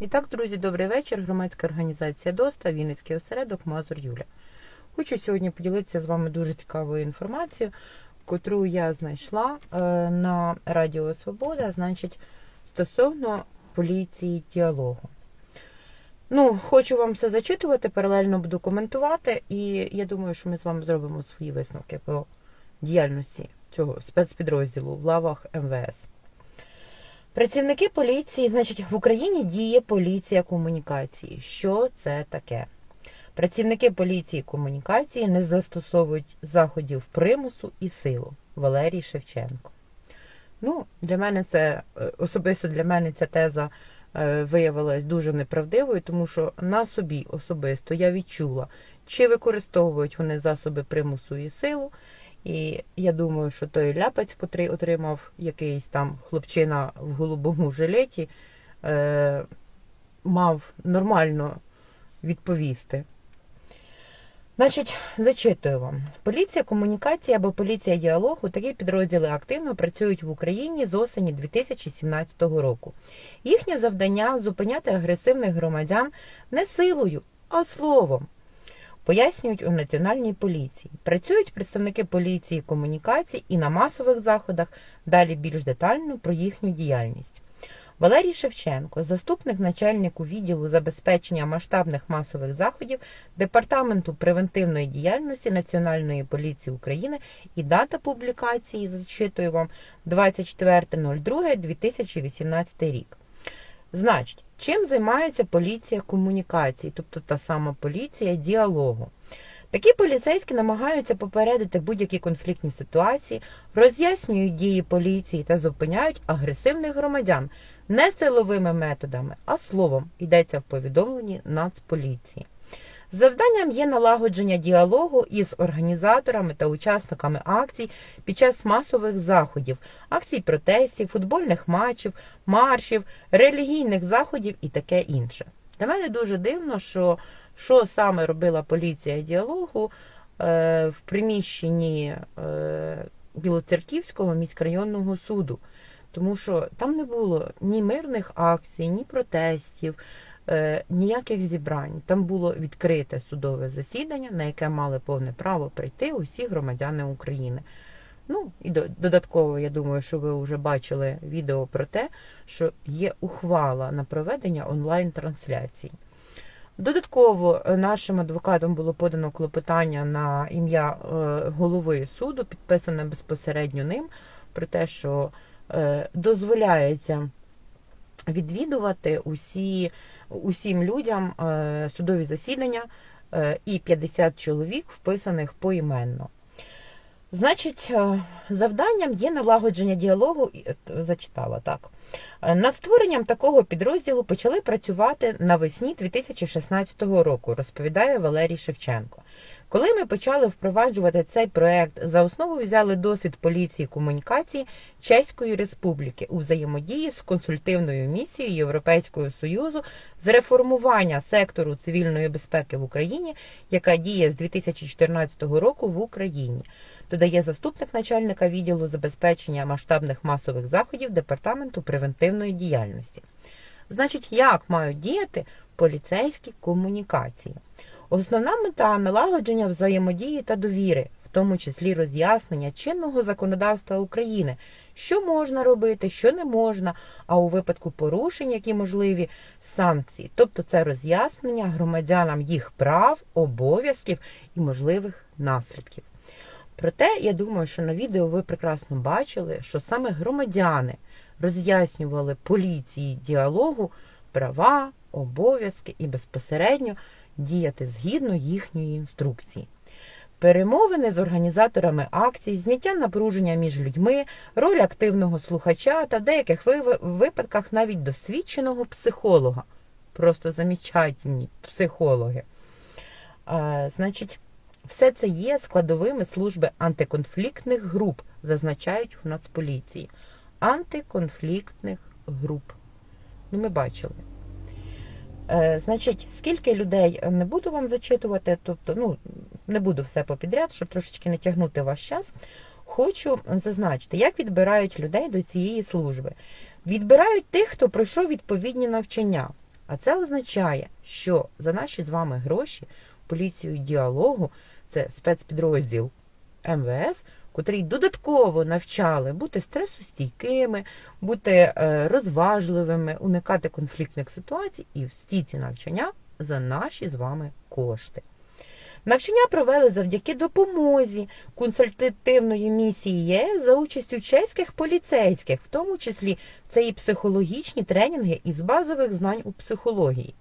І так, друзі, добрий вечір. Громадська організація ДОСТА, Вінницький осередок Мазур Юля. Хочу сьогодні поділитися з вами дуже цікавою інформацією, котру я знайшла е, на Радіо Свобода, значить, стосовно поліції діалогу. Ну, хочу вам все зачитувати, паралельно буду коментувати, і я думаю, що ми з вами зробимо свої висновки по діяльності цього спецпідрозділу в лавах МВС. Працівники поліції, значить, в Україні діє поліція комунікації. Що це таке? Працівники поліції комунікації не застосовують заходів примусу і силу. Валерій Шевченко. Ну, для мене це е, особисто для мене ця теза е, виявилась дуже неправдивою, тому що на собі особисто я відчула, чи використовують вони засоби примусу і силу. І я думаю, що той ляпець, котрий отримав якийсь там хлопчина в голубому жилеті, е, мав нормально відповісти. Значить, зачитую вам. Поліція комунікації або поліція діалогу такі підрозділи активно працюють в Україні з осені 2017 року. Їхнє завдання зупиняти агресивних громадян не силою, а словом. Пояснюють у національній поліції. Працюють представники поліції комунікацій і на масових заходах. Далі більш детально про їхню діяльність. Валерій Шевченко, заступник начальнику відділу забезпечення масштабних масових заходів Департаменту превентивної діяльності Національної поліції України і дата публікації, зачитую вам 24.02.2018 рік. Значить, чим займається поліція комунікації, тобто та сама поліція діалогу? Такі поліцейські намагаються попередити будь-які конфліктні ситуації, роз'яснюють дії поліції та зупиняють агресивних громадян не силовими методами, а словом йдеться в повідомленні Нацполіції. Завданням є налагодження діалогу із організаторами та учасниками акцій під час масових заходів, акцій протестів, футбольних матчів, маршів, релігійних заходів і таке інше. Для мене дуже дивно, що що саме робила поліція діалогу е, в приміщенні е, Білоцерківського міськрайонного суду, тому що там не було ні мирних акцій, ні протестів. Е, ніяких зібрань. Там було відкрите судове засідання, на яке мали повне право прийти усі громадяни України. Ну і додатково, я думаю, що ви вже бачили відео про те, що є ухвала на проведення онлайн-трансляцій. Додатково е, нашим адвокатом було подано клопотання на ім'я е, голови суду, підписане безпосередньо ним, про те, що дозволяється відвідувати усі, усім людям е, судові засідання е, і 50 чоловік, вписаних поіменно. Значить, е, завданням є налагодження діалогу, зачитала так. Над створенням такого підрозділу почали працювати навесні 2016 року, розповідає Валерій Шевченко. Коли ми почали впроваджувати цей проект, за основу взяли досвід поліції комунікації Чеської Республіки у взаємодії з консультивною місією Європейського Союзу з реформування сектору цивільної безпеки в Україні, яка діє з 2014 року в Україні. Додає заступник начальника відділу забезпечення масштабних масових заходів Департаменту превентивної діяльності. Значить, як мають діяти поліцейські комунікації? Основна мета налагодження взаємодії та довіри, в тому числі роз'яснення чинного законодавства України, що можна робити, що не можна, а у випадку порушень, які можливі санкції, тобто це роз'яснення громадянам їх прав, обов'язків і можливих наслідків. Проте, я думаю, що на відео ви прекрасно бачили, що саме громадяни роз'яснювали поліції діалогу права, обов'язки і безпосередньо діяти згідно їхньої інструкції. Перемовини з організаторами акцій, зняття напруження між людьми, роль активного слухача та деяких випадках навіть досвідченого психолога. Просто замічательні психологи. А, Значить, все це є складовими служби антиконфліктних груп, зазначають в Нацполіції. Антиконфліктних груп. Ну, ми бачили. Е, Значить, скільки людей не буду вам зачитувати, тобто, ну, не буду все попідряд, щоб трошечки не тягнути ваш час. Хочу зазначити, як відбирають людей до цієї служби. Відбирають тих, хто пройшов відповідні навчання. А це означає, що за наші з вами гроші поліцію діалогу це спецпідрозділ МВС, котрий додатково навчали бути стресостійкими, бути е, розважливими, уникати конфліктних ситуацій, і всі ці навчання за наші з вами кошти. Навчання провели завдяки допомозі консультативної місії ЄС за участю чеських поліцейських, в тому числі це і психологічні тренінги із базових знань у психології.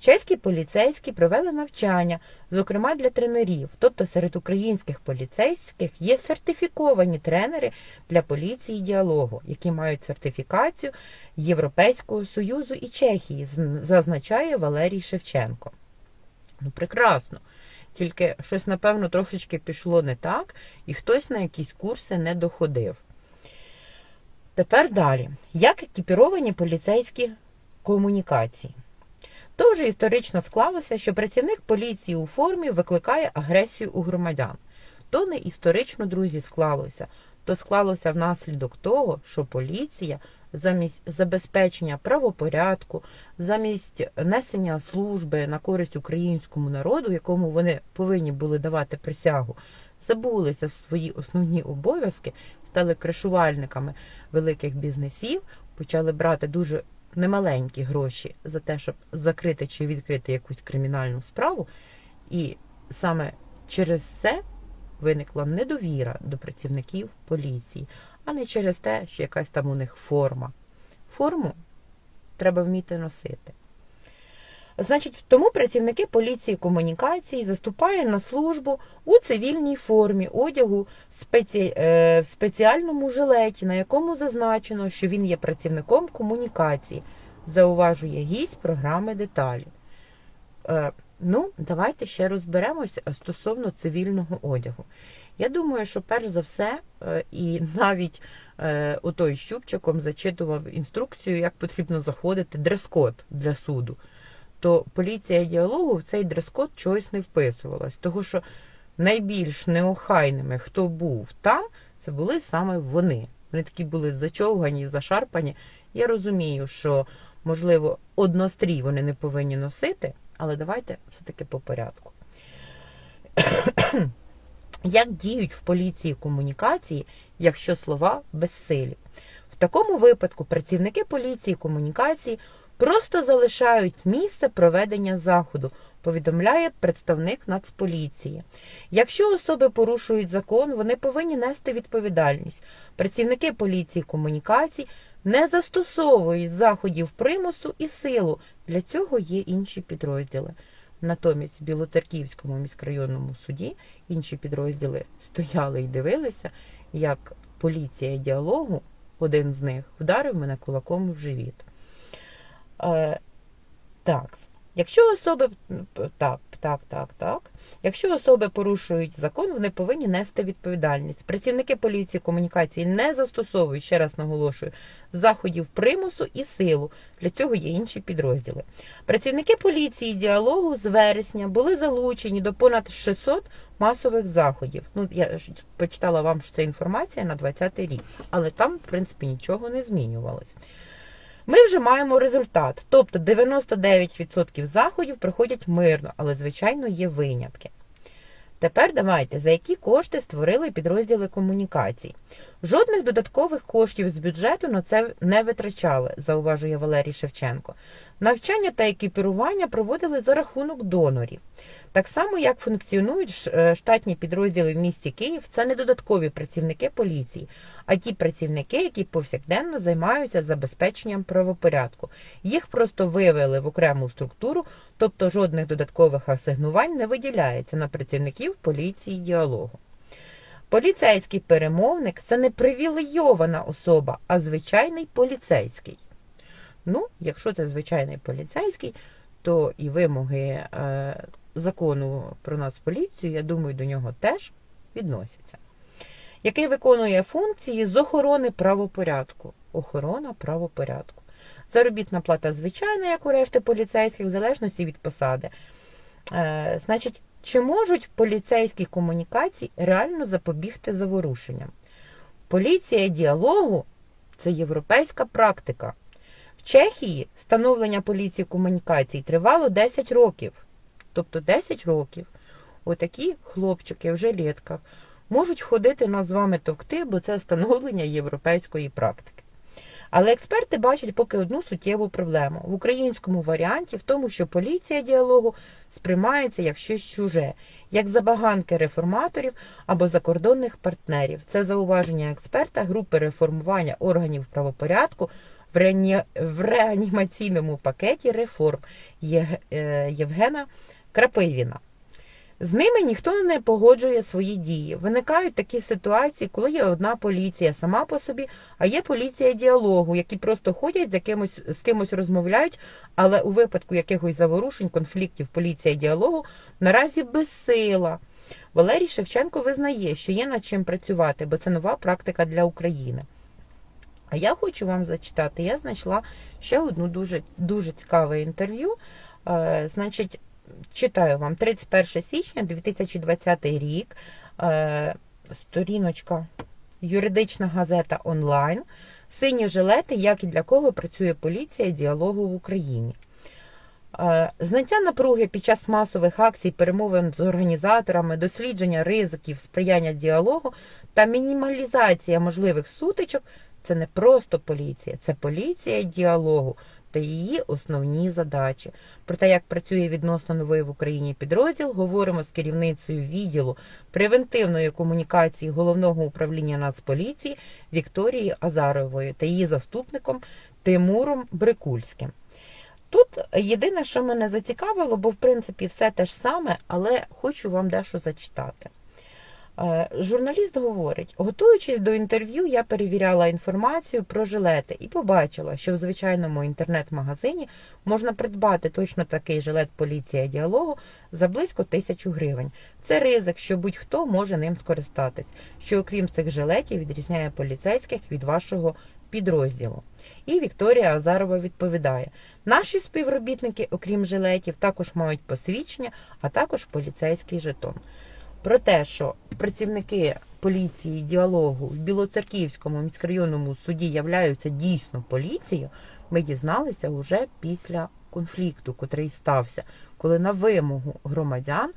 Чеські поліцейські провели навчання, зокрема для тренерів, тобто серед українських поліцейських є сертифіковані тренери для поліції діалогу, які мають сертифікацію Європейського Союзу і Чехії, зазначає Валерій Шевченко. Ну, прекрасно. Тільки щось, напевно, трошечки пішло не так, і хтось на якісь курси не доходив. Тепер далі. Як екіпіровані поліцейські комунікації? То вже історично склалося, що працівник поліції у формі викликає агресію у громадян. То не історично, друзі, склалося, то склалося внаслідок того, що поліція замість забезпечення правопорядку, замість несення служби на користь українському народу, якому вони повинні були давати присягу, забулися свої основні обов'язки, стали кришувальниками великих бізнесів, почали брати дуже немаленькі гроші за те, щоб закрити чи відкрити якусь кримінальну справу, і саме через це виникла недовіра до працівників поліції, а не через те, що якась там у них форма. Форму треба вміти носити. Значить, тому працівники поліції комунікації заступають на службу у цивільній формі одягу спеці... Е, в спеціальному жилеті, на якому зазначено, що він є працівником комунікації, зауважує гість програми деталі. Е, ну, давайте ще розберемося стосовно цивільного одягу. Я думаю, що перш за все, е, і навіть отой щупчиком зачитував інструкцію, як потрібно заходити дрес-код для суду то поліція діалогу в цей дрес-код чогось не вписувалась. Тому що найбільш неохайними, хто був там, це були саме вони. Вони такі були зачовгані, зашарпані. Я розумію, що, можливо, однострій вони не повинні носити, але давайте все-таки по порядку. Як діють в поліції комунікації, якщо слова безсилі? В такому випадку працівники поліції комунікації Просто залишають місце проведення заходу, повідомляє представник Нацполіції. Якщо особи порушують закон, вони повинні нести відповідальність. Працівники поліції комунікацій не застосовують заходів примусу і силу. Для цього є інші підрозділи. Натомість в Білоцерківському міськрайонному суді інші підрозділи стояли і дивилися, як поліція діалогу, один з них, вдарив мене кулаком в живіт. Е, так, якщо особи так, так, так, так. Якщо особи порушують закон, вони повинні нести відповідальність. Працівники поліції комунікації не застосовують, ще раз наголошую, заходів примусу і силу. Для цього є інші підрозділи. Працівники поліції діалогу з вересня були залучені до понад 600 масових заходів. Ну, я ж почитала вам що це інформація на 20-й рік, але там, в принципі, нічого не змінювалось. Ми вже маємо результат. Тобто 99% заходів проходять мирно, але, звичайно, є винятки. Тепер давайте, за які кошти створили підрозділи комунікацій. Жодних додаткових коштів з бюджету на це не витрачали, зауважує Валерій Шевченко. Навчання та екіпірування проводили за рахунок донорів. Так само, як функціонують е, штатні підрозділи в місті Київ, це не додаткові працівники поліції, а ті працівники, які повсякденно займаються забезпеченням правопорядку. Їх просто вивели в окрему структуру, тобто жодних додаткових асигнувань не виділяється на працівників поліції діалогу. Поліцейський перемовник це не привілейована особа, а звичайний поліцейський. Ну, якщо це звичайний поліцейський, то і вимоги е, закону про нацполіцію, я думаю, до нього теж відносяться. Який виконує функції з охорони правопорядку. Охорона правопорядку. Заробітна плата звичайна, як у решти поліцейських, в залежності від посади. Е, Значить, чи можуть поліцейські комунікації реально запобігти заворушенням? Поліція діалогу це європейська практика. В Чехії становлення поліції комунікацій тривало 10 років. Тобто 10 років отакі хлопчики в жилетках можуть ходити нас з вами товкти, бо це становлення європейської практики. Але експерти бачать поки одну суттєву проблему в українському варіанті, в тому, що поліція діалогу сприймається як щось чуже, як забаганки реформаторів або закордонних партнерів. Це зауваження експерта групи реформування органів правопорядку в, реані... в реанімаційному пакеті реформ е, Євгена Крапивіна. З ними ніхто не погоджує свої дії. Виникають такі ситуації, коли є одна поліція сама по собі, а є поліція діалогу, які просто ходять за кимось з кимось розмовляють, але у випадку якихось заворушень, конфліктів поліція діалогу наразі безсила. Валерій Шевченко визнає, що є над чим працювати, бо це нова практика для України. А я хочу вам зачитати. Я знайшла ще одну дуже дуже цікаве інтерв'ю. Е, значить, читаю вам 31 січня 2020 рік. Е, сторіночка юридична газета онлайн. Сині жилети, як і для кого працює поліція діалогу в Україні. Е, Знаття напруги під час масових акцій, перемовин з організаторами, дослідження ризиків, сприяння діалогу та мінімалізація можливих сутичок це не просто поліція, це поліція діалогу та її основні задачі. Про те, як працює відносно новий в Україні підрозділ, говоримо з керівницею відділу превентивної комунікації головного управління Нацполіції Вікторією Азаровою та її заступником Тимуром Брикульським. Тут єдине, що мене зацікавило, бо в принципі все те ж саме, але хочу вам дещо зачитати. Е, Журналіст говорить, готуючись до інтерв'ю, я перевіряла інформацію про жилети і побачила, що в звичайному інтернет-магазині можна придбати точно такий жилет поліція діалогу за близько тисячу гривень. Це ризик, що будь-хто може ним скористатись, що окрім цих жилетів відрізняє поліцейських від вашого підрозділу. І Вікторія Азарова відповідає: наші співробітники, окрім жилетів, також мають посвідчення, а також поліцейський жетон. Про те, що працівники поліції діалогу в Білоцерківському міськрайонному суді являються дійсно поліцією, ми дізналися вже після конфлікту, котрий стався, коли на вимогу громадян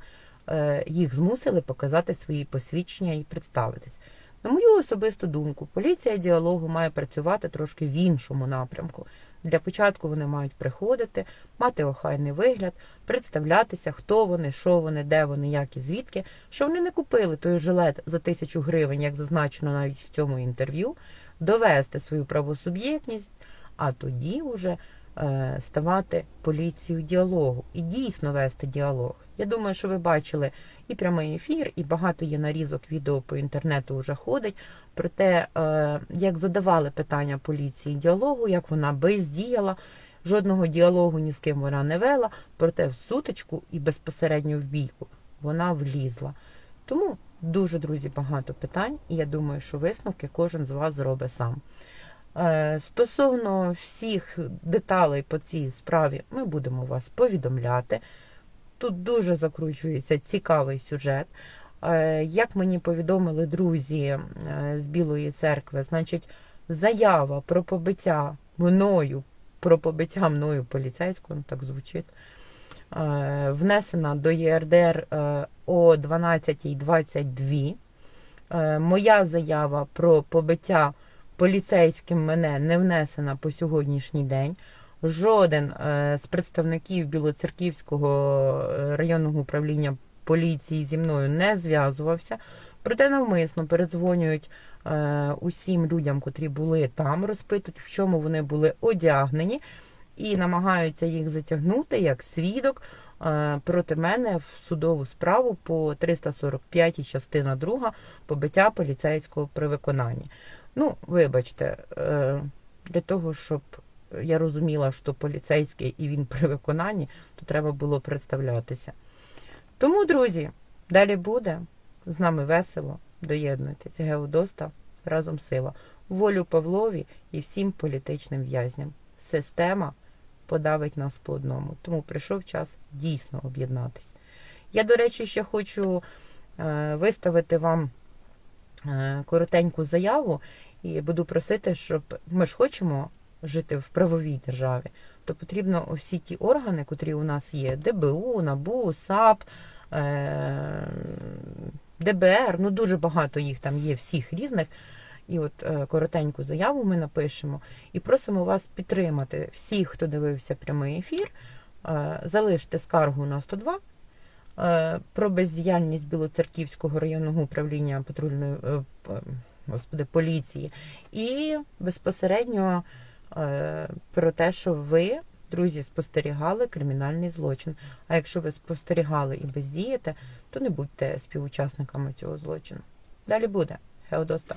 е, їх змусили показати свої посвідчення і представитись. На мою особисту думку, поліція діалогу має працювати трошки в іншому напрямку. Для початку вони мають приходити, мати охайний вигляд, представлятися, хто вони, що вони, де вони, як і звідки, що вони не купили той жилет за тисячу гривень, як зазначено навіть в цьому інтерв'ю, довести свою правосуб'єктність, а тоді вже ставати поліцією діалогу і дійсно вести діалог. Я думаю, що ви бачили і прямий ефір, і багато є нарізок відео по інтернету вже ходить про те, е, як задавали питання поліції діалогу, як вона бездіяла. Жодного діалогу ні з ким вона не вела, проте в сутичку і безпосередньо в бійку вона влізла. Тому дуже, друзі, багато питань, і я думаю, що висновки кожен з вас зробить сам. Е, Стосовно всіх деталей по цій справі, ми будемо вас повідомляти. Тут дуже закручується цікавий сюжет. Е, Як мені повідомили друзі е, з Білої церкви, значить, заява про побиття мною, про побиття мною поліцейського, ну так звучить, внесена до ЄРДР о 12.22. Е, Моя заява про побиття поліцейським мене не внесена по сьогоднішній день. Жоден е, з представників Білоцерківського е, районного управління поліції зі мною не зв'язувався. Проте навмисно передзвонюють е, усім людям, котрі були там, розпитують, в чому вони були одягнені, і намагаються їх затягнути як свідок проти мене в судову справу по 345 частина 2 побиття поліцейського при виконанні. Ну, вибачте, е, для того, щоб я розуміла, що поліцейський і він при виконанні, то треба було представлятися. Тому, друзі, далі буде. З нами весело. Доєднуйтесь. Геодоста разом сила. Волю Павлові і всім політичним в'язням. Система подавить нас по одному. Тому прийшов час дійсно об'єднатися. Я, до речі, ще хочу е, виставити вам коротеньку заяву і буду просити, щоб ми ж хочемо жити в правовій державі, то потрібно всі ті органи, котрі у нас є: ДБУ, НАБУ, САП, е, ДБР, ну дуже багато їх там є, всіх різних. І от е, коротеньку заяву ми напишемо. І просимо вас підтримати. Всіх, хто дивився прямий ефір, е, залиште скаргу на 102 е, про бездіяльність Білоцерківського районного управління патрульної е, господи, поліції і безпосередньо е, про те, що ви, друзі, спостерігали кримінальний злочин. А якщо ви спостерігали і бездієте, то не будьте співучасниками цього злочину. Далі буде. Геодоста.